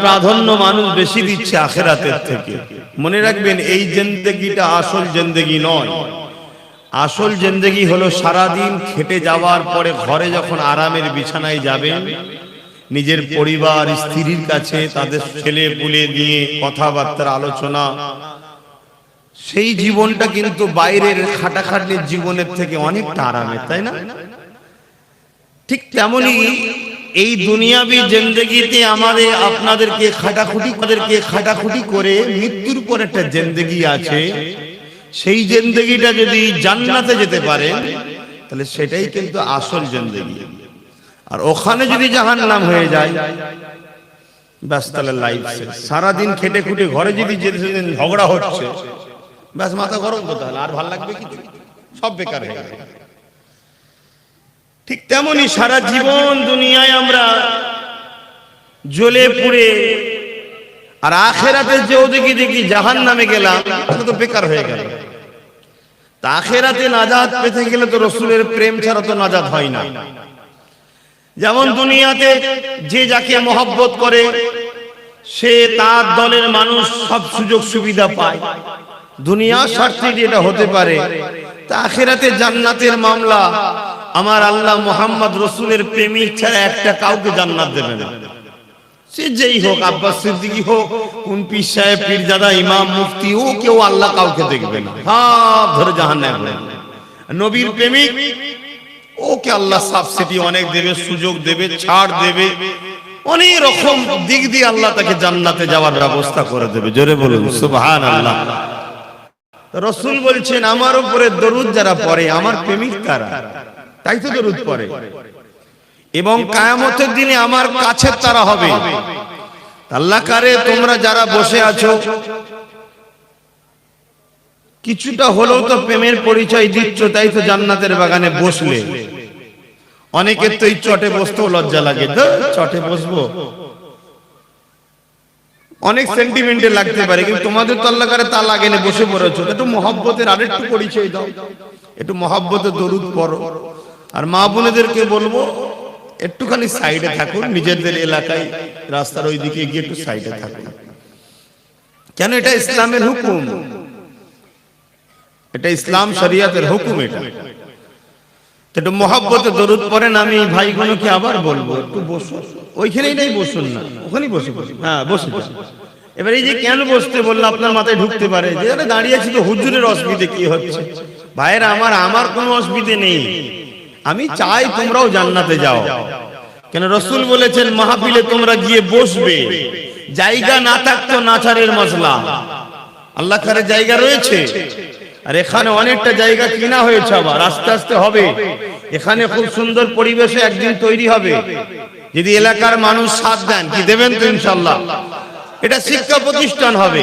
প্রাধান্য মানুষ বেশি দিচ্ছে আখেরাতের থেকে। মনে রাখবেন, এই জেন্দেগিটা আসল জেন্দেগি নয়। আসল জেন্দেগি হলো সারাদিন খেটে যাওয়ার পরে ঘরে যখন আরামের বিছানায় যাবেন, নিজের পরিবার, স্ত্রীর কাছে, তাদের ছেলে পুলে দিয়ে কথাবার্তার আলোচনা। সেই জীবনটা কিন্তু বাইরের খাটাখাটনির জীবনের থেকে অনেকটা আরামের, তাই না? ঠিক তেমনি এই দুনিয়াবি জিন্দগিতে আমাদের আপনাদেরকে খাটাখুটি আমাদেরকে খাটাখুটি করে মৃত্যুর পর একটা জিন্দগি আছে। সেই জিন্দগিটা যদি জান্নাতে যেতে পারে তাহলে সেটাই কিন্তু আসল জিন্দগি। আর ওখানে যদি জাহান্নাম হয়ে যায় ব্যাস তাহলে লাইফ সারাদিন খেটে খুটে ঘরে যদি যেতে ঝগড়া হচ্ছে ব্যাস মাথা গরম কোথায় আর ভালো লাগবে কিছু? সব বেকার হয়ে গেল ঠিক তেমনি সারা জীবন দুনিয়ায় আমরা জ্বলে পুড়ে আর আখেরাতে যে ওদিকে দেখি জাহান নামে গেলাম তাহলে তো বেকার হয়ে গেল। তা আখেরাতে নাজাদ পেতে গেলে তো রসুলের প্রেম ছাড়া তো নাজাদ হয় না। যেমন দুনিয়াতে যে যাকে মহব্বত করে, সে তার দলের মানুষ সব সুযোগ সুবিধা পায়। দুনিয়া স্বার্থে এটা হতে পারে। তা আখেরাতে জান্নাতের মামলা। আমার আল্লাহ মোহাম্মদ রসুলের প্রেমিক ছাড়া একটা কাউকে জান্নাত দেবে না। সে যেই হোক আব্বাস সিদ্দিকি হোক কোন পীর সাহেব পীরজাদা ইমাম মুফতি ও কেউ আল্লাহ কাউকে দেখবে না। সব ধরে জাহান নবীর প্রেমিক ওকে আল্লাহ সাবসিডি অনেক দেবে সুযোগ দেবে ছাড় দেবে। অনেক রকম দিক দিয়ে আল্লাহ তাকে জান্নাতে যাওয়ার ব্যবস্থা করে দেবে। জোরে বলুন সুবহান আল্লাহ রসুল বলছেন, আমার উপরে দরুদ যারা পড়ে, আমার প্রেমিক তারা তাই তো দরুদ পড়ে। এবং কায়ামতের দিনে আমার কাছে তারা হবে। আল্লাহ কারে, তোমরা যারা বসে আছো, কিছুটা হলেও তো প্রেমের পরিচয় দিচ্ছ, তাই তো জান্নাতের বাগানে বসলে। অনেকের তো এই চটে বসতেও লজ্জা লাগে। তো চটে বসবো। অনেক সেন্টিমেন্টে লাগতে পারে কিন্তু তোমাদের তো আল্লাহ কারে তা লাগে না বসে পড়েছো। একটু মহব্বতের আরেকটু পরিচয় দাও। একটু মহব্বতের দরুদ পড়ো। আর মা বোনেদেরকে বলব একটুখানি সাইডে থাকুন নিজেদের এলাকায় রাস্তার ওই দিকে গিয়ে একটু সাইডে থাকুন। কেন এটা ইসলামের হুকুম? এটা ইসলাম শরিয়াতের হুকুম এটা। একটু মহাব্বতে দরুদ পড়েন আমি ভাইগুলোকে আবার বলব একটু বসো। ওইখানেই নাই বসুন না। ওখানেই বসে বসুন। হ্যাঁ বসে বসে এবার এই যে কেন বসতে বলল আপনার মাথায় ঢুকতে পারে? যে দাঁড়িয়ে আছি তো হুজুরের অসুবিধে কি হচ্ছে? ভাইয়েরা আমার আমার কোনো অসুবিধে নেই। আমি চাই তোমরাও জান্নাতে যাও। কেন রসুল বলেছেন মাহফিলে তোমরা গিয়ে বসবে। জায়গা না থাকতো নাচারের মশলা। আল্লাহ কারে জায়গা রয়েছে? আর এখানে অনেকটা জায়গা কিনা হয়েছে আবার। আস্তে আস্তে হবে। এখানে খুব সুন্দর পরিবেশে একদিন তৈরি হবে। যদি এলাকার মানুষ সাথ দেন, কি দেবেন তো ইনশাল্লাহ এটা শিক্ষা প্রতিষ্ঠান হবে।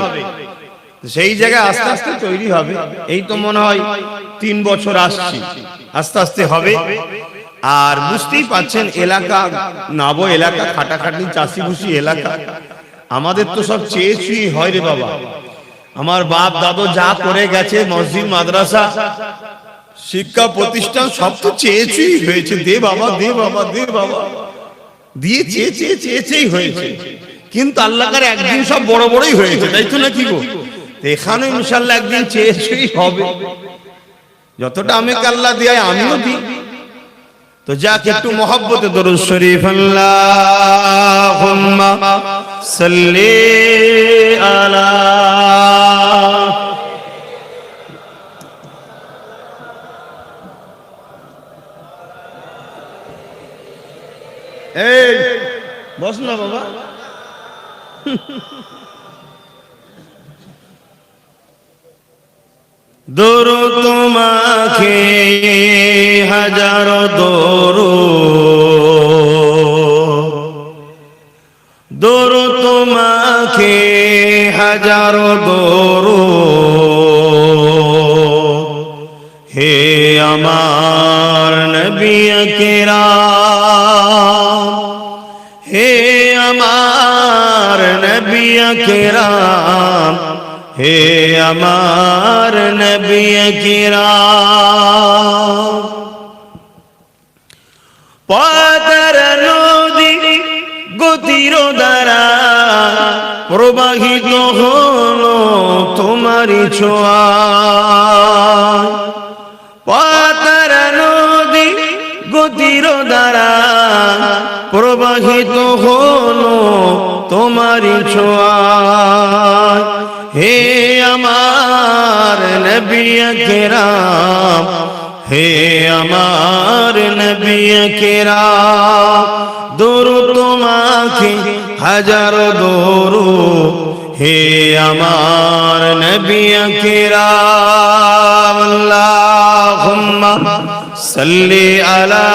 সেই জায়গায় আস্তে আস্তে তৈরি হবে। এই তো মনে হয় তিন বছর আসছি। আস্তে আস্তে হবে। আর বুঝতেই পাচ্ছেন, এলাকা নাবো এলাকা খাটাখাটি চাষি ভুষি এলাকা। আমাদের তো সব চেয়ে হয় রে বাবা। আমার বাপ, দাদু যা করে গেছে, মসজিদ, মাদ্রাসা, শিক্ষা প্রতিষ্ঠান সব তো চেয়েছেই হয়েছে। দে বাবা দে বাবা দে বাবা। দিয়ে চেয়ে চেয়ে চেয়ে চেয়েই হয়েছে। কিন্তু আল্লাহকার একদিন সব বড় বড়ই হয়েছে তাই তো নাকি গো? এখানে ইনশাল্লাহ একদিন চেয়েছেই হবে। যতটা আমাকে আল্লাহ দেয় আমিও দিই। তো যাক একটু মহব্বতে দরুদ শরীফ। আল্লাহুম্মা সাল্লি আলা এই বস না বাবা। দরু তোমাকে হাজার দরু। দরু তোমাকে হাজার দরু। হে আমার নবী কেরা আমার নবী কেরাম, হে আমার নবী কিরাম। পদর নদী গতির দ্বারা প্রবাহিত হলো তোমারই ছোঁয়া। তোমারই ছোঁয়া। হে আমার নবী কেরাম হে আমার নবী কেরাম দরু তোমাকে হাজার দরু হে আমার নবী কেরাম আল্লাহুম্মা সাল্লি আলা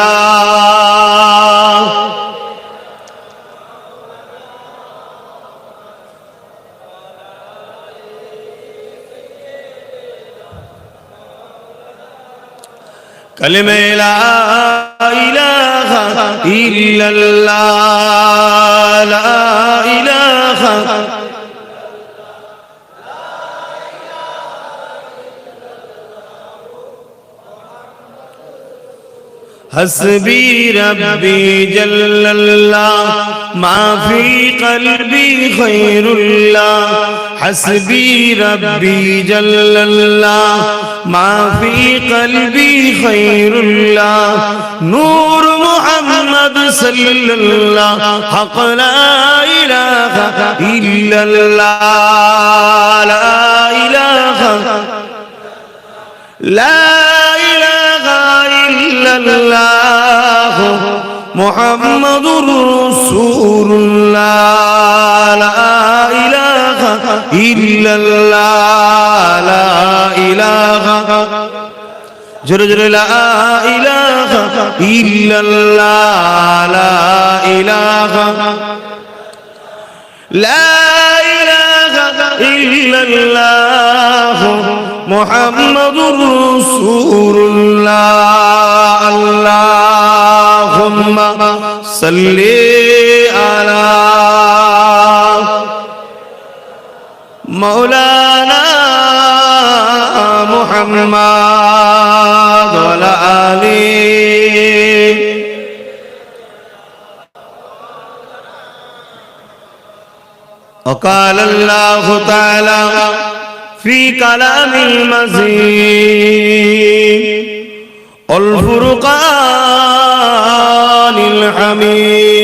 كلمة لا إله إلا الله لا إله حسبي ربي جل الله ما في قلبي خير الله حسبي ربي جل الله ما في قلبي خير الله. نور محمد صلى الله حق لا إله إلا الله. لا إله لا إله إلا الله. محمد رسول الله. لا إله إلا الله. لا إله. جر جر لا إله إلا الله. لا إله. لا إلا الله. محمد رسول الله. اللهم صل على مولانا محمد وعلى آله وقال الله تعالى في كلام المزيد الفرقان الحميد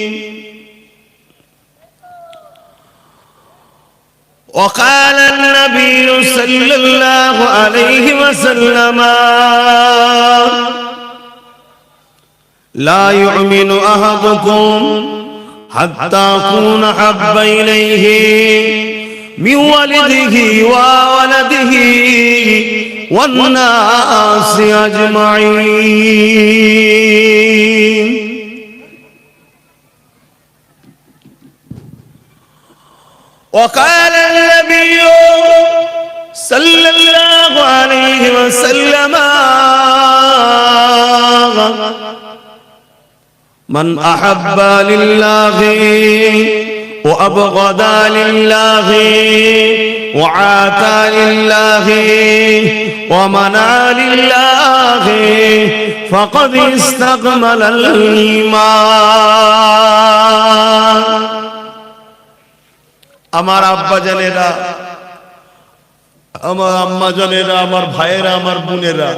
وقال النبي صلى الله عليه وسلم لا يؤمن أحدكم حتى أكون حب إليه من ولده وولده والناس أجمعين. وقال النبي صلى الله عليه وسلم من أحب لله وأبغض لله وعاتى لله ومنع لله فقد استكمل الإيمان. আমার আব্বা জানেরা, আমার আম্মা জানেরা, আমার ভাইয়েরা, আমার বোনেরা।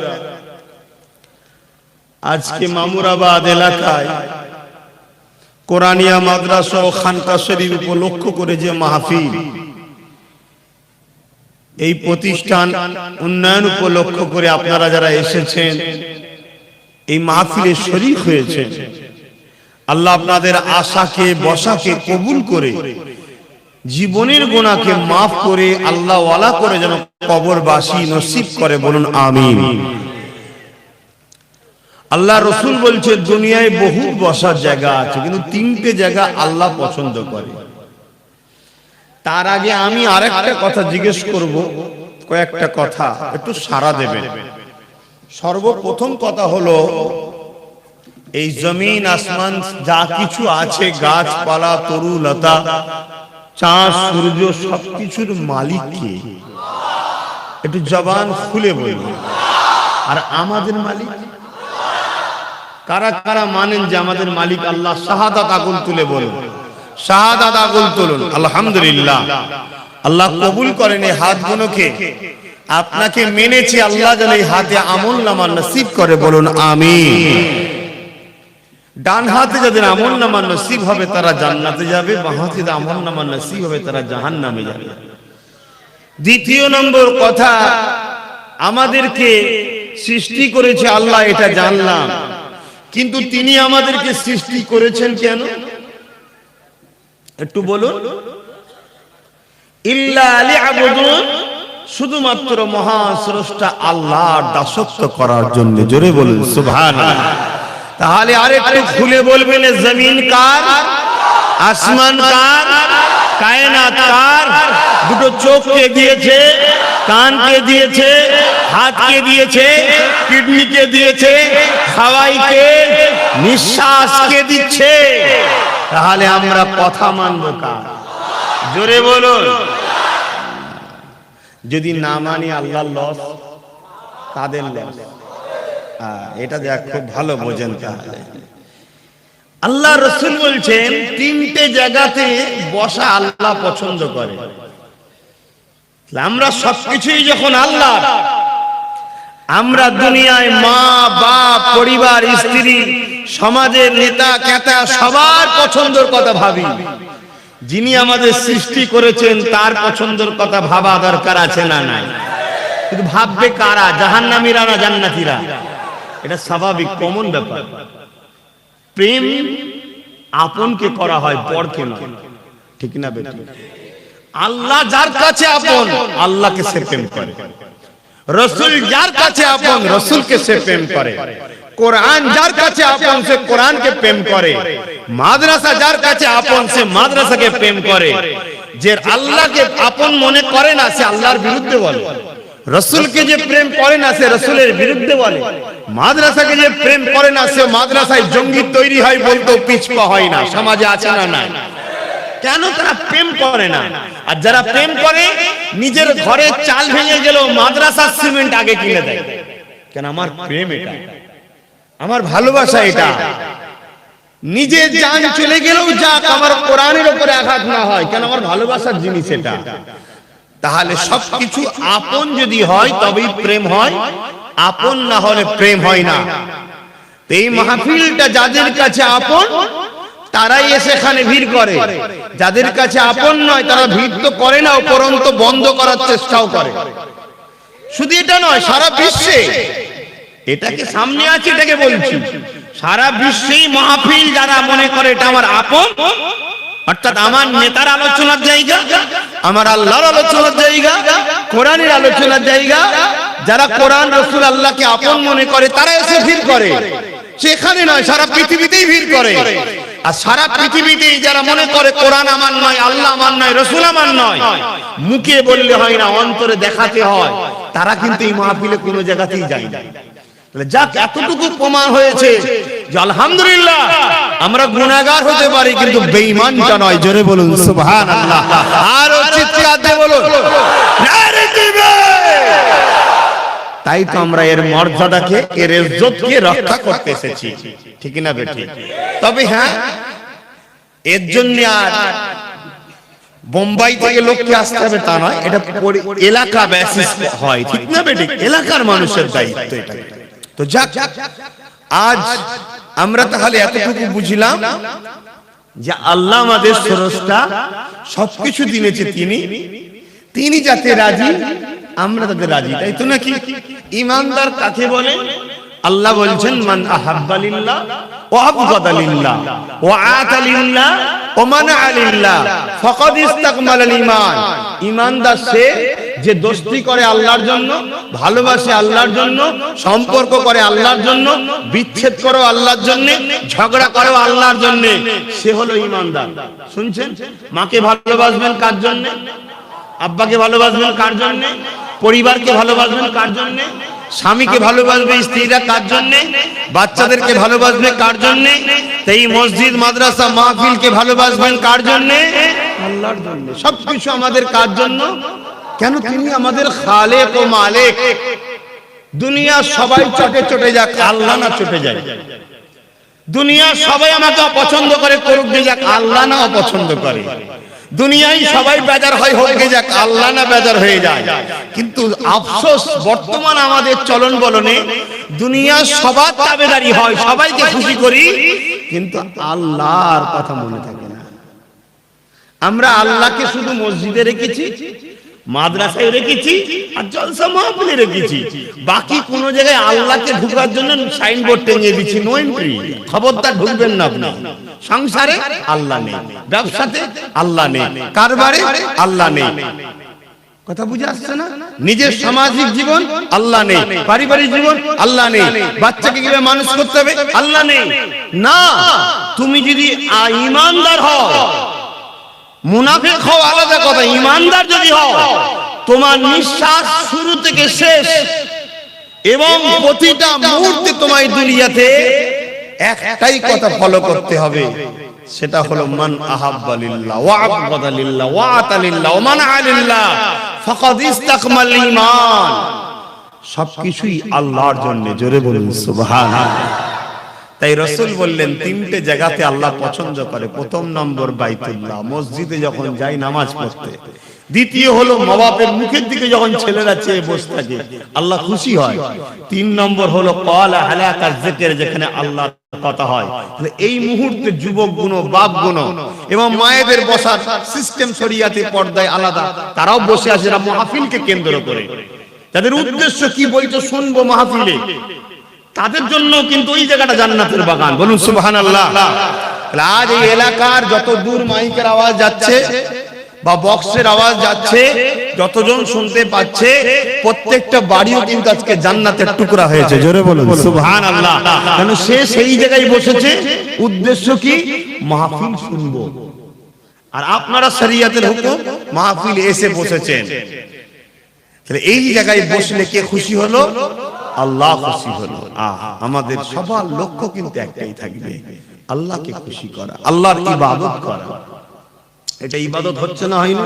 আজকে মামুরাবাদ এলাকায় কোরআনিয়া মাদ্রাসা ও খানকা শরীফ উপলক্ষ করে যে মাহফিল, এই প্রতিষ্ঠান উন্নয়ন উপলক্ষ করে আপনারা যারা এসেছেন, এই মাহফিলে শরীক হয়েছে আল্লাহ আপনাদের আশাকে, বসাকে কবুল করে জীবনের গোনাকে মাফ করে আল্লাহ ওয়ালা করে যেন কবরবাসী নসিব করে বলুন আমিন। আল্লাহ রসুল বলছে দুনিয়ায় বহু বসার জায়গা আছে কিন্তু তিনটে জায়গা আল্লাহ পছন্দ করে। তার আগে আমি আরেকটা কথা জিজ্ঞেস করব কয়েকটা কথা একটু সারা দেবেন। সর্বপ্রথম কথা হলো এই জমিন আসমান যা কিছু আছে গাছপালা তরু লতা চাঁদ সূর্য সবকিছুর মালিক কে একটু জবান খুলে বলবেন আর আমাদের মালিক? কারা কারা মানেন যে আমাদের মালিক আল্লাহ শাহাদাত আগুন তুলে বলুন? শাহাদাত আগুন তুলুন, আলহামদুলিল্লাহ। আল্লাহ কবুল করেন এই হাতগুলোকে। আপনাকে মেনেছি আল্লাহ যেন এই হাতে আমল নামা নসিব করে বলুন, আমিন। ডান হাতে যাদের আমল নামা নসিব হবে, তারা জান্নাতে যাবে। বাঁ হাতে আমল নামা নসিব হবে, তারা জাহান নামে যাবে। দ্বিতীয় নম্বর কথা, আমাদেরকে সৃষ্টি করেছে আল্লাহ, এটা জানলাম। কিন্তু তিনি আমাদেরকে সৃষ্টি করেছেন কেন? একটু বলুন। ইল্লা আলী লিআবুদুন শুধুমাত্র মহান স্রষ্টা আল্লাহর দাসত্ব করার জন্য। জোরে বলুন, সুবহানাল্লাহ। তাহলে আরেকটু খুলে বলবেন জমিন কার? আসমান কার? কায়নাত কার? দুটো চোখকে দিয়েছে, কানকে দিয়েছে, হাতকে দিয়েছে, কিডনিকে দিয়েছে হাওয়াইকে নিঃশ্বাসকে দিচ্ছে। তাহলে আমরা কথা মানবো কার? জোরে বলুন। যদি না মানি আল্লাহর লস, কাদের লস? এটা দেখ খুব ভালো বোঝেন তাহলে। আল্লাহ রসুল বলছেন তিনটে জায়গাতে বসা আল্লাহ পছন্দ করে। আমরা সবকিছুই যখন আল্লাহ আমরা দুনিয়ায় মা বাপ পরিবার স্ত্রী সমাজের নেতা কেতা সবার পছন্দের কথা ভাবি। যিনি আমাদের সৃষ্টি করেছেন তার পছন্দের কথা ভাবা দরকার আছে না নাই? কিন্তু ভাববে কারা? জাহান্নামীরা না জান্নাতীরা? এটা স্বাভাবিক কমন ব্যাপার। প্রেম আপনকে করা হয় পরকে নয়। ঠিক না বেটি? আল্লাহ যার কাছে আপন, আল্লাহকে সে প্রেম করে। রসুল যার কাছে আপন, রসুলকে সে প্রেম করে। কোরআন যার কাছে আপন, সে কোরআনকে প্রেম করে। মাদ্রাসা যার কাছে আপন, সে মাদ্রাসাকে প্রেম করে। যে আল্লাহকে আপন মনে করে না, সে আল্লাহর বিরুদ্ধে বলে। রসুলকে যে প্রেম করে না, সে রসুলের বিরুদ্ধে বলে। মাদ্রাসাকে যে প্রেম করে না, সে মাদ্রাসায় জঙ্গি তৈরি হয় বলতেও পিছপা হয় না। সমাজে আছে না না কেন তারা প্রেম করে না? আর যারা প্রেম করে, নিজের ঘরে চাল ভেঙে গেল মাদ্রাসার সিমেন্ট আগে কিনে দেয়। কেন আমার প্রেম এটা? আমার ভালোবাসা এটা। নিজের জান চলে গেলেও যাক আমার কোরআনের উপরে আঘাত না হয়। কেন আমার ভালোবাসার জিনিস এটা? তাহলে সবকিছু আপন যদি হয় তবেই প্রেম হয়। আপন না হলে প্রেম হয় না। এই মাহফিলটা যাদের কাছে আপন তারাই এসে এখানে ভিড় করে। যাদের কাছে আপন নয় তারা ভিড় তো করে না উপরন্ত বন্ধ করার চেষ্টাও করে। শুধু এটা নয় সারা বিশ্বে। এটাকে সামনে আছে এটাকে বলছি। সারা বিশ্বেই মাহফিল যারা মনে করে এটা আমার আপন অর্থাৎ আমার নেতার আলোচনার জায়গা, আমার আল্লাহর আলোচনার জায়গা, কোরআনের আলোচনার জায়গা, যারা কোরআন রসুল আল্লাহকে আপন মনে করে, তারা এসে ভিড় করে। সেখানে নয়, সারা পৃথিবীতেই ভিড় করে। আর সারা পৃথিবীতেই যারা মনে করে, কোরআন আমার নয়, আল্লাহ আমার নয়, রসুল আমার নয়, মুখে বললে হয় না, অন্তরে দেখাতে হয়। তারা কিন্তু এই মাহফিলে কোনো জায়গাতেই যায় না। যাক, এতটুকু প্রমাণ হয়েছে যে আলহামদুলিল্লাহ আমরা গুনাহগার হতে পারি, কিন্তু বেঈমানটা নয়। জোরে বলুন, সুবহানাল্লাহ। আর চিৎকার দিয়ে বলুন। তাই তো আমরা এর মর্যাদাকে, এর ইজ্জতকে রক্ষা করতে এসেছি। ঠিক না বেটি তবে হ্যাঁ এর জন্য আর বোম্বাই থেকে লোককে আসতে হবে তা নয়, এটা এলাকা বেসিস হয়। ঠিক না বেটি এলাকার মানুষের দায়িত্ব এটা। তো যাক আজ আমরা তাহলে এতটুকু বুঝলাম যে আল্লাহ আমাদের স্রষ্টা সবকিছু দিনেছে তিনি। তিনি যাতে রাজি, আমরা তাতে রাজি, তাই তো নাকি? ইমানদার কাকে বলে? আল্লাহ বলছেন, মান আহাব্বালিল্লাহ ও আবগাদালিল্লাহ ও আতালিল্লাহ ও মানাআলিল্লাহ ফাকাদ ইস্তাকমালাল ঈমান ইমানদার সে যে দোস্তি করে আল্লাহর জন্য, ভালোবাসে আল্লাহর জন্য, সম্পর্ক করে আল্লাহর জন্য, বিচ্ছেদ করো আল্লাহর জন্য, ঝগড়া করো আল্লাহর জন্য, সে হলো ইমানদার। শুনছেন? মাকে ভালোবাসবেন কার জন্য? আব্বাকে ভালোবাসবেন কার জন্য? পরিবারকে ভালোবাসবেন কার জন্য? স্বামীকে ভালোবাসবে স্ত্রীরা কার জন্য? বাচ্চাদেরকে ভালোবাসবে কার জন্য? এই মসজিদ, মাদ্রাসা, মাহফিলকে ভালোবাসবেন কার জন্য? আল্লাহর জন্য। সবকিছু আমাদের কার জন্য? কেন তিনি আমাদের খালেক ও মালিক? দুনিয়া সবাই চটে চটে যাক, আল্লাহ না চটে যায়। দুনিয়া সবাই আমাকে অপছন্দ করে করুক দিয়ে যাক, আল্লাহ না অপছন্দ করে। দুনিয়ায় সবাই বেজার হয় হোক গে যাক, আল্লাহ না বেজার হয়ে যায়। কিন্তু আফসোস, বর্তমান আমাদের চলন বলনে, দুনিয়া সবার তাবেদারি হয়, সবাইকে খুশি করি, কিন্তু আল্লাহর কথা মনে থাকে না। আমরা আল্লাহকে শুধু মসজিদে রেখেছি মাদ্রাসায় রেখেছি আর জলসা মাহফিলে রেখেছি। বাকি কোন জায়গায় আল্লাহকে ঢুকার জন্য সাইনবোর্ড টেঙিয়ে দিচ্ছি নো এন্ট্রি খবরদার ঢুকবেন না আপনি। সংসারে আল্লাহ নেই, ব্যবসাতে আল্লাহ নেই, কারবারে আল্লাহ নেই। কথা বুঝে আসছে না? নিজের সামাজিক জীবন আল্লাহ নেই, পারিবারিক জীবন আল্লাহ নেই, বাচ্চাকে কীভাবে মানুষ করতে হবে? আল্লাহ নেই। না, তুমি যদি ইমানদার হও মুনাফিক হও আলাদা কথা, ইমানদার যদি হও, তোমার নিঃশ্বাস শুরু থেকে শেষ এবং প্রতিটা মুহূর্তে তোমার দুনিয়াতে একটাই কথা ফলো করতে হবে, সেটা হলো মান আহাব্বা লিল্লাহ, ওয়া আবগাদা লিল্লাহ, ওয়া আতা লিল্লাহ, ওয়া মানআ লিল্লাহ ফাকাদ ইস্তাকমাল ঈমান। সবকিছুই আল্লাহর জন্য, জোরে বলুন, সুবহানাল্লাহ। তাই রসুল বললেন, তিনটে জায়গাতে আল্লাহ পছন্দ করে। প্রথম নম্বর বাইতুল্লাহ, মসজিদে যখন যাই নামাজ পড়তে। দ্বিতীয় হলো মবাবের মুখের দিকে যখন ছেলেরা চেয়ে বসে থাকে, আল্লাহ খুশি হয়। তিন নম্বর হলো কলা হালাকার জেকের যেখানে আল্লাহ কথা হয়। এই মুহূর্তে যুবক গুণ, বাপ গুণ, এবং মায়েদের বসার সিস্টেম শরিয়াতে পর্দায় আলাদা। তারাও বসে আছে মাহফিলকে কেন্দ্র করে। তাদের উদ্দেশ্য কি বলছে, শুনব মাহফিলে। তাদের জন্য কিন্তু ওই জায়গাটা জান্নাতের বাগান। বলুন সুবহান আল্লাহ আজ এই এলাকার যত দূর মাইকের আওয়াজ যাচ্ছে বা বক্সের আওয়াজ যাচ্ছে, যতজন শুনতে পাচ্ছে, প্রত্যেকটা বাড়িও কিন্তু আজকে জান্নাতের টুকরা হয়েছে। জোরে বলুন সুবহান আল্লাহ কেন সে সেই জায়গায় বসেছে? উদ্দেশ্য কি? মাহফিল শুনব। আর আপনারা শরিয়াতের হুকুম, মাহফিল এসে বসেছেন। তাহলে এই জায়গায় বসলে কে খুশি হলো? আল্লাহ খুশি হলো। আমাদের সবার লক্ষ্য কিন্তু একটাই থাকবে। আল্লাহকে খুশি করা। আল্লাহর ইবাদত করা। এটা ইবাদত হচ্ছে না হয় না?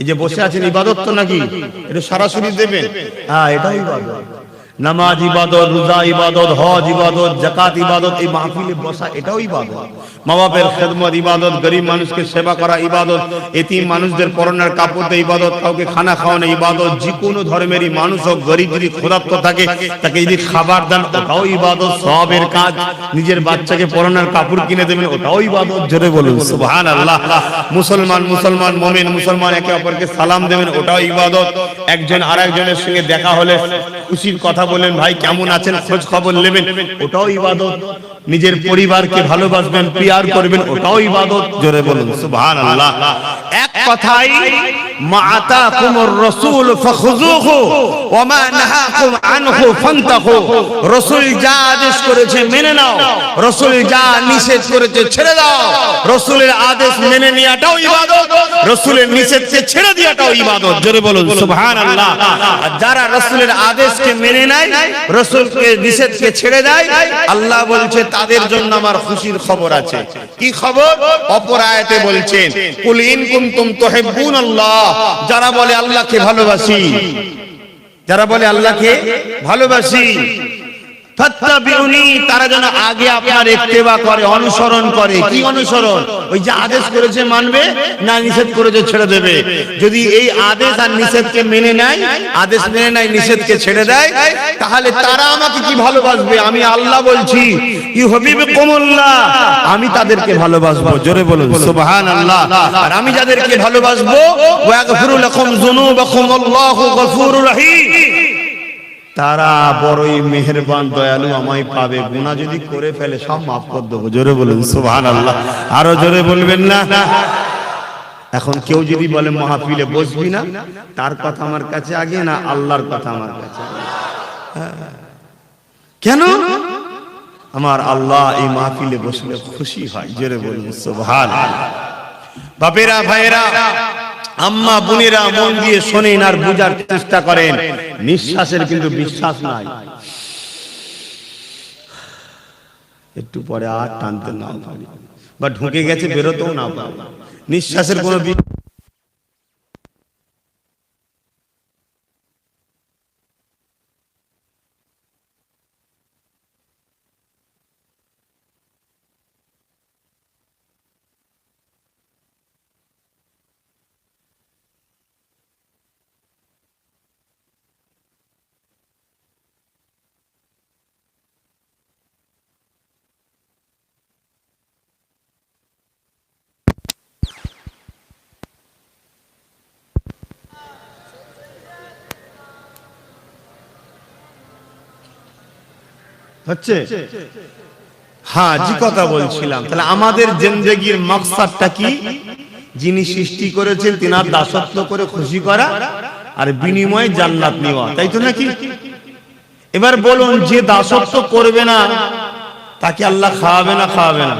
এই যে বসে আছেন ইবাদত তো নাকি? এটা সরাসরি দেবেন? হ্যাঁ এটাই ইবাদত। নামাজ ইবাদত রোজা ইবাদত হজ ইবাদত জাকাত ইবাদত এই মাহফিলে বসা এটাও ইবাদত। মা বাপের খেদমত ইবাদত গরিব মানুষকে সেবা করা ইবাদত এতিম মানুষদের পরনের কাপড় দেয় ইবাদত কাউকে খানা খাওয়ানো ইবাদত যে কোনো ধর্মেরই মানুষ হোক গরিব যদি ক্ষুধার্ত থাকে তাকে যদি খাবার দেন ওটাও ইবাদত সবের কাজ নিজের বাচ্চাকে পরনের কাপড় কিনে দেবেন ওটাও ইবাদত। জোরে বলুন। সুবহান আল্লাহ মুসলমান মুসলমান মমিন মুসলমান একে অপরকে সালাম দেবেন ওটাও ইবাদত। একজন আর একজনের সঙ্গে দেখা হলে খুশির কথা বলেন ভাই কেমন আছেন? খোঁজ খবর নেবেন? ওটাও ইবাদত। নিজের পরিবারকে ভালোবাসবেন পিয়ার করবেন ওটাও ইবাদত। জোরে বলুন সুবহান আল্লাহ এক কথাই মা আতাকুমুর রাসূল ফাখুযুহু ওয়া মা নাহাকুম আনহু ফান্তাহু। রাসূল যা আদেশ করেছে মেনে নাও। রাসূল যা নিষেধ করেছে ছেড়ে দাও। রাসূলের আদেশ মেনে নেওয়াটাও ইবাদত। রাসূলের নিষেধকে ছেড়ে দেওয়াটাও ইবাদত। জোরে বলুন সুবহানাল্লাহ। আর যারা রাসূলের আদেশকে মেনে নেয় রাসূলকে নিষেধকে ছেড়ে দেয় আল্লাহ বলছে তাদের জন্য আমার খুশির খবর আছে। কি খবর? অপর আয়াতে বলছেন, কুল ইন কুনতুম তুহিব্বুনাল্লাহ যারা বলে আল্লাহকে ভালোবাসি, যারা বলে আল্লাহকে ভালোবাসি তারা যেন আগে আপনার ইত্তেবা করে, অনুসরণ করে। কি অনুসরণ? ওই যে আদেশ করেছে মানবে না নিষেধ করেছে ছেড়ে দেবে। যদি এই আদেশ আর নিষেধকে মেনে নেয়, আদেশ মেনে নেয়, নিষেধকে ছেড়ে দেয়, তাহলে তারা আমাকে কি ভালোবাসবে? আমি আল্লাহ বলছি আমি তাদেরকে ভালোবাসবো। জোরে বলুন, সুবহানাল্লাহ। আর আমি যাদেরকে ভালোবাসবো আল্লাহু তারা বড়ই মেহেরবান, দয়ালু আমায় পাবে। গুনাহ যদি করে ফেলে, সব মাফ করে দেবো। জোরে বলুন সুবহান আল্লাহ আরও জোরে বলবেন না? এখন কেউ যদি বলে, মাহফিলে বসবি না? তার কথা আমার কাছে আগে না, আল্লাহর কথা আমার কাছে হ্যাঁ। কেন? আমার আল্লাহ এই মাহফিলে বসলে খুশি হয়। জোরে বলুন সুবহান বাপেরা, ভাইয়েরা, আম্মা, বোনেরা মন দিয়ে শোনেন আর বোঝার চেষ্টা করেন। নিঃশ্বাসের কিন্তু বিশ্বাস নাই। একটু পরে আর টানতে না পারি। বা ঢুকে গেছে, বেরোতেও না পারি। নিঃশ্বাসের কোনো হচ্ছে? হ্যাঁ জি কথা বলছিলাম। তাহলে আমাদের জিন্দগির মকসাদটা কি? যিনি সৃষ্টি করেছেন তিনার দাসত্ব করে খুশি করা আর বিনিময়ে জান্নাত নেওয়া। তাই তো নাকি? এবার বলুন যে দাসত্ব করবে না তাকে আল্লাহ খাওয়াবে না খাওয়াবে না?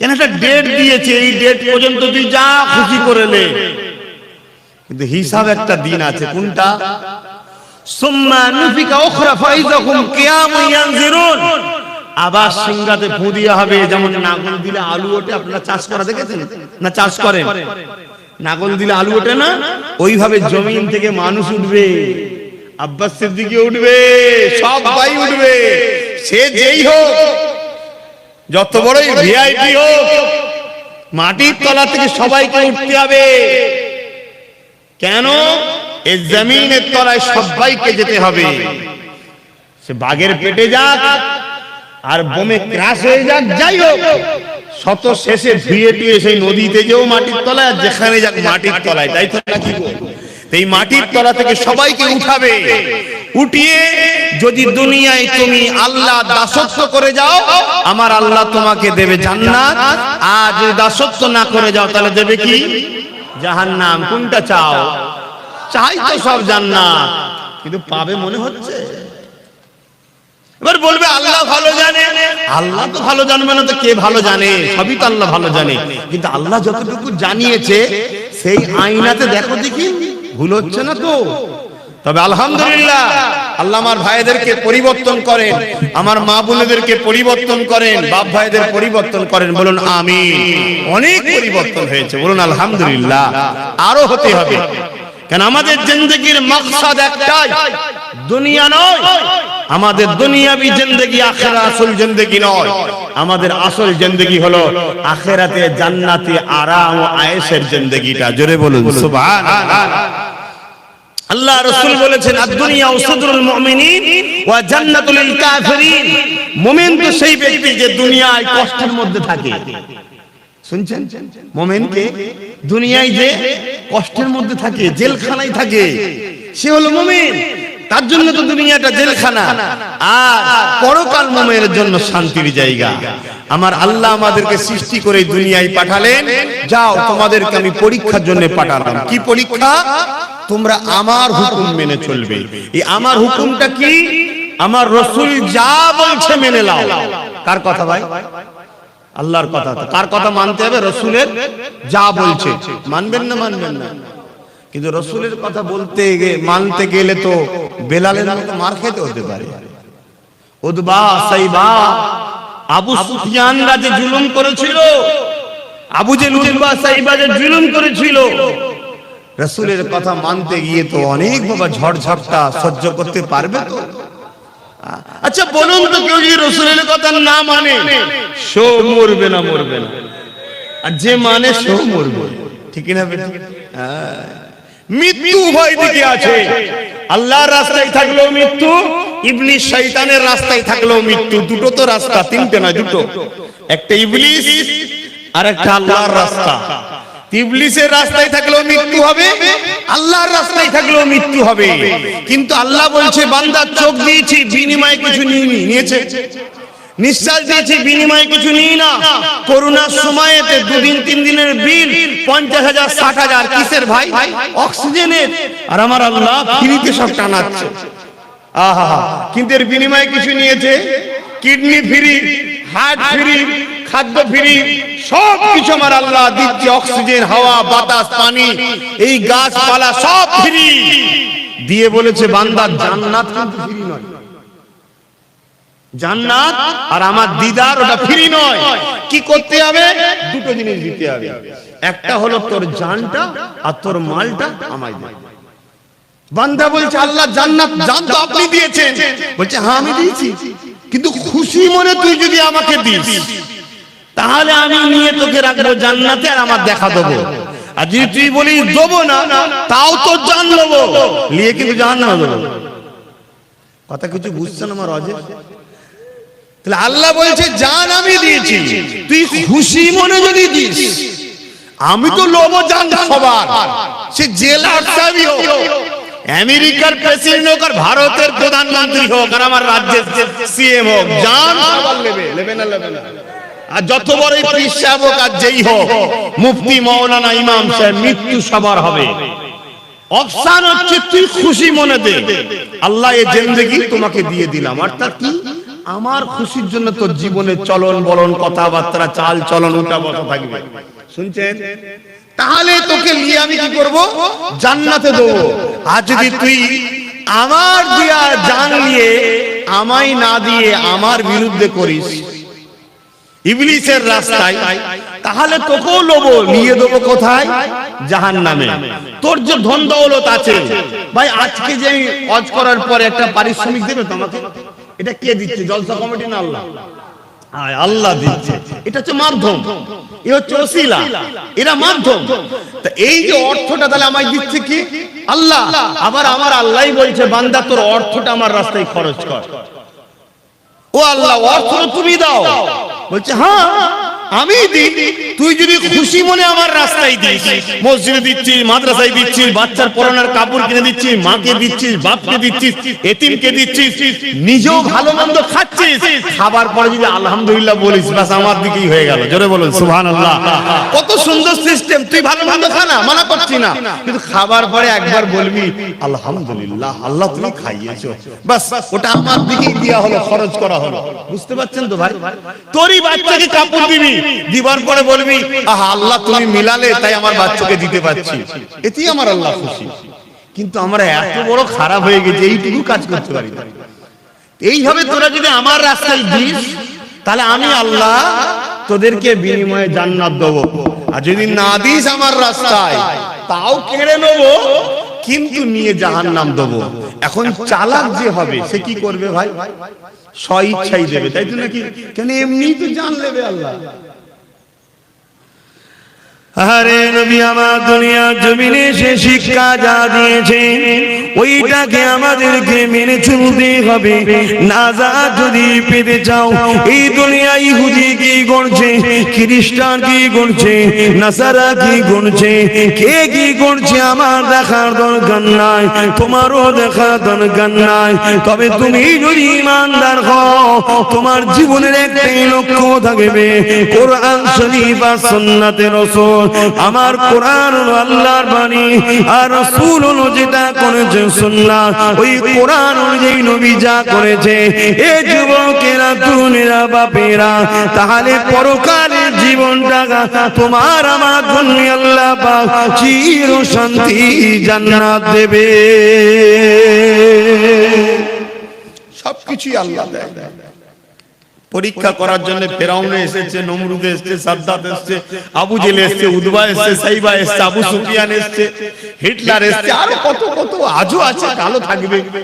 কেন একটা ডেট দিয়েছে এই ডেট পর্যন্ত তুই যা খুশি করে নে কিন্তু হিসাব একটা দিন আছে কোনটা? আবার হবে, যেমন নাগল দিলে আলু ওঠে, আপনারা চাষ করা দেখেছেন? না চাষ নাগল দিলে আলু ওঠে না? ওইভাবে জমিন থেকে মানুষ উঠবে। আব্বাস সিদ্দিকি উঠবে, সব ভাই উঠবে। সে যেই হোক, যত বড়ই ভিআইপি হোক, মাটির তলা থেকে সবাইকে উঠতে হবে। কেন? এই জমিনের তলায় সবাইকে যেতে হবে। সে বাঘের পেটে যাক, আর বোমে ক্রাশ হয়ে যাক, যাই হোক। শত শেষে ধুয়ে টুয়ে সেই নদীতে যেও মাটির তলায়, আর যেখানে যাক মাটির তলায়, তাই তো নাকি? এই মাটির তলা থেকে সবাইকে উঠাবে। উঠিয়ে যদি দুনিয়ায় তুমি আল্লাহ দাসত্ব করে যাও, আমার আল্লাহ তোমাকে দেবে জান্নাত। আর যদি দাসত্ব না করে যাও, তাহলে দেবে কি? জাহান্নাম। কোনটা চাও? চাই তো সব জান্নাত। কিন্তু পাবে মনে হচ্ছে। এবার বলবে আল্লাহ ভালো জানে। আল্লাহ তো ভালো জানবে না তো কে ভালো জানে? সবই তো আল্লাহ ভালো জানে। কিন্তু আল্লাহ যতটুকু জানিয়েছে সেই দেখো দেখি ভুল হচ্ছে না তো। তবে আলহামদুলিল্লাহ আল্লাহ আমার ভাইদেরকে পরিবর্তন করেন আমার মা বোনেদেরকে পরিবর্তন করেন বাপ ভাইদের পরিবর্তন করেন। বলুন আমি অনেক পরিবর্তন হয়েছে। বলুন আলহামদুলিল্লাহ। আরও হতে হবে। কেন আমাদের জিন্দগির মকসাদ একটাই? দুনিয়া নয়। আমাদের দুনিয়াবি জিন্দগি আখেরা আসল জিন্দগি নয়। আমাদের আসল জিন্দগি হলো আখেরাতে জান্নাতে আরাম ও আয়েশের জিন্দগিটা। জোরে বলুন, সুবহানাল্লাহ। আল্লাহ রাসূল বলেছেন, আদ-দুনিয়া উসদরুল মুমিনিন ওয়া জান্নাতুল কাফিরিন। মুমিন তো সেই ব্যক্তি যে দুনিয়ায় কষ্টের মধ্যে থাকে। শুনছেন? মোমেনকে দুনিয়ায় যে কষ্টের মধ্যে থাকে জেলখানায় থাকে সে হলো মোমেন। তার জন্য তো দুনিয়াটা জেলখানা। আর পরকাল মোমেনের জন্য শান্তির জায়গা। আমার আল্লাহ আমাদেরকে সৃষ্টি করে দুনিয়ায় পাঠালেন। যাও তোমাদেরকে আমি পরীক্ষার জন্য পাঠালাম। কি পরীক্ষা? তোমরা আমার হুকুম মেনে চলবে। এই আমার হুকুমটা কি? আমার রসুল যা বলছে মেনে নাও। কার কথা ভাই? আল্লাহর কথা। কার কথা মানতে হবে? রসুলের যা বলছে। মানবেন না মানবেন না। কিন্তু রসুলের কথা বলতে মানতে গেলে তো বেলালের মতো মার খেতে হতে পারে। উদবা, সাইবা, আবু সুফিয়ানরা যে জুলুম করেছিল, আবু যে উদবা সাইবা জুলুম করেছিল, রসুলের কথা মানতে গিয়ে তো অনেক বাবা ঝড় ঝাপটা সহ্য করতে পারবে তো? আচ্ছা বলুন তো কেউ যদি রসুলের কথা না মানে সো মরবে না মরবে না। আর যে মানে সো মরবে। ঠিক না হ্যাঁ। মৃত্যু উভয় দিকে আছে। আল্লাহর রাস্তায় থাকলেও মৃত্যু, ইবলিস শয়তানের রাস্তায় থাকলেও মৃত্যু। দুটো তো রাস্তা, তিনটে না, দুটো। একটা ইবলিস আর একটা আল্লাহর রাস্তা। ইবলিসের রাস্তায় থাকলেও মৃত্যু হবে, আল্লাহর রাস্তায় থাকলেও মৃত্যু হবে। কিন্তু আল্লাহ বলছে বান্দার চোখ দিয়েছি, বিনিময়ে কিছু নিইনি নিয়েছে। নিঃশ্বাস দিয়েছি, বিনিময়ে কিছু নিই না। করোনার সময়েতে দুদিন, তিন দিনের বিল, পঞ্চাশ হাজার, ষাট হাজার, কিসের ভাই? অক্সিজেনের। আর আমার আল্লাহ ফ্রিতে সব টানাচ্ছে। আহা, কিন্তু এর বিনিময়ে কিছু নিয়েছে? কিডনি ফ্রি, হার্ট ফ্রি খাদ্য ফ্রি, সব কিছু আমার আল্লাহ দিচ্ছে, অক্সিজেন, হাওয়া, বাতাস, পানি, এই গাছপালা সব ফ্রি। দিয়ে বলেছে বান্দার জান্নাত কিন্তু ফ্রি নয়। জান্নাত আর আমার দিদার, ওটা ফ্রি নয়। কি করতে হবে? দুটো জিনিস দিতে হবে। একটা হলো তোর জানটা আর তোর মালটা আমায় দে। বান্দা বলছে, আল্লাহ জান্নাত, জান তো আপনি দিয়েছেন। বলছে হ্যাঁ আমি দিয়েছি। কিন্তু খুশি মনে তুই যদি আমাকে দিস তাহলে আমি নিয়ে তোকে রাখব জান্নাতে আর আমার দেখা দেবো। আর যদি তুই বলিস দেবো না, তাও তো জান নেব নিয়ে কিন্তু জান না দেবো কথা কিছু বুঝছেন আমার অজয় তাহলে আল্লাহ বলছে, জান আমি দিয়েছি। তুই খুশি মনে যদি দিস, আমি তো জান সবার। সে জেলা হোক, আমেরিকার প্রেসিডেন্ট হোক আর ভারতের প্রধানমন্ত্রী হোক আর আমার রাজ্যের সিএম হোক, জান না। আর যত বড়ই পীর সাহেব হোক আর যেই হোক, মুফতি মৌলানা ইমাম সাহেব মৃত্যু সবার হবে। হচ্ছে, তুই খুশি মনে দে। আল্লাহ তোমাকে দিয়ে দিলাম। অর্থাৎ কি? আমার খুশির জন্য তোর জীবনে চলন বলন কথাবার্তা, চাল চলন বসা থাকবে। শুনছেন? তাহলে তোকে নিয়ে আমি কি করব? জান্নাতে দেবো আর যদি তুই আমার দিয়া জান নিয়ে আমায় না দিয়ে আমার বিরুদ্ধে করিস ইবলিসের রাস্তায়। তাহলে তোকেও লোবো, নিয়ে দেবো কোথায়? জাহান নামে তোর যে ধন দৌলত আছে। ভাই, আজকে যে অজ করার পরে একটা পারিশ্রমিক দেবে তোমাকে? এটা কে দিচ্ছে, জলসা কমিটি না আল্লাহ? আল্লাহ দিচ্ছে। এটা হচ্ছে মাধ্যম। এ হচ্ছে ওসিলা। এরা মাধ্যম। তা এই যে অর্থটা তাহলে আমায় দিচ্ছে কি? আল্লাহ, আবার আমার আল্লাহই বলছে, বান্দা, তোর অর্থটা আমার রাস্তায় খরচ কর। ও আল্লাহ অর্থ তুমি দাও। বলছে হ্যাঁ। আমি দিই। তুই যদি খুশি মনে আমার রাস্তায় দিস, মসজিদে দিচ্ছিস, মাদ্রাসায় দিচ্ছিস, বাচ্চার পরনার কাপড় কিনে দিচ্ছিস, মাকে দিচ্ছিস, বাপকে দিচ্ছিস, এতিমকে দিচ্ছিস, নিজেও ভালো মন্দ খাচ্ছিস, খাবার পরে যদি আলহামদুলিল্লাহ বলিস বাস আমার দিকেই হয়ে গেল। জোরে বলুন সুবহান আল্লাহ কত সুন্দর সিস্টেম তুই ভালো মন্দ খা না, মানা করছি না। কিন্তু খাবার পরে একবার বলবি, আলহামদুলিল্লাহ, আল্লাহ তুমি খাইয়েছো। বাস ওটা আমার দিকেই দেওয়া হলো, খরচ করা হলো। বুঝতে পারছেন তো ভাই? তোরই বাচ্চাকে কাপড় দিবি। দিবার পরে বলবি, আহা, আল্লাহ তুমি মিলালে, তাই আমার বাচ্চাকে দিতে পারছি। এতেই আমার আল্লাহ খুশি। কিন্তু আমরা এত বড় খারাপ হয়ে গেছে, এইটুকু কাজ করতে পারি না। এইভাবে তোরা যদি আমার রাস্তায় দিস, তাহলে আমি আল্লাহ তোদেরকে বিনিময়ে জান্নাত দেবো। আর যদি না দিস আমার রাস্তায়, তাও কেড়ে নেব, কিন্তু নিয়ে জাহান নাম দেবো। এখন চালাক যে হবে সে কি করবে ভাই? স্ব ইচ্ছাই দেবে তাই তো নাকি? কেন এমনি তো জান লেবে আল্লাহ। আরে নবী, আমার দুনিয়া জমিনে সে শিক্ষা যা দিয়েছে, ওইটাকে আমাদেরকে মেনে চলতে হবে। না যা যদি পেতে চাও, এই দুনিয়া ইহুদি কি করছে খ্রিস্টান কি করছে নাসারা কি করছে কে কি করছে আমার দেখার দরকার নাই, তোমারও দেখার দরকার নাই। তবে তুমি যদি ইমানদার হও, তোমার জীবনের একটাই লক্ষ্য থাকবে, কোরআন শরীফ আর সুন্নাতের রাসূল। আমার কোরআন আল্লাহর বাণী, আর রাসূল হলো যেটা করেছে সুন্নাত ওই কোরআন অনুযায়ী নবী যা করেছে, এ যুবকেরা তুমিরা বাপেরা, তাহলে পরকালের জীবনটা তোমার আমার জন্য আল্লাহ পাক চির শান্তি জান্নাত দেবে। সবকিছুই আল্লাহ দেয়। পরীক্ষা করার জন্য ফেরাউনে এসেছে নমরুদ এসেছে সাদ্দাত এসেছে আবু জেলে এসেছে উদবা এসেছে সাইবা এসেছে আবু সুফিয়ান এসেছে। হিটলার এসেছে আরও কত কত আজও আছে কালো থাকবে।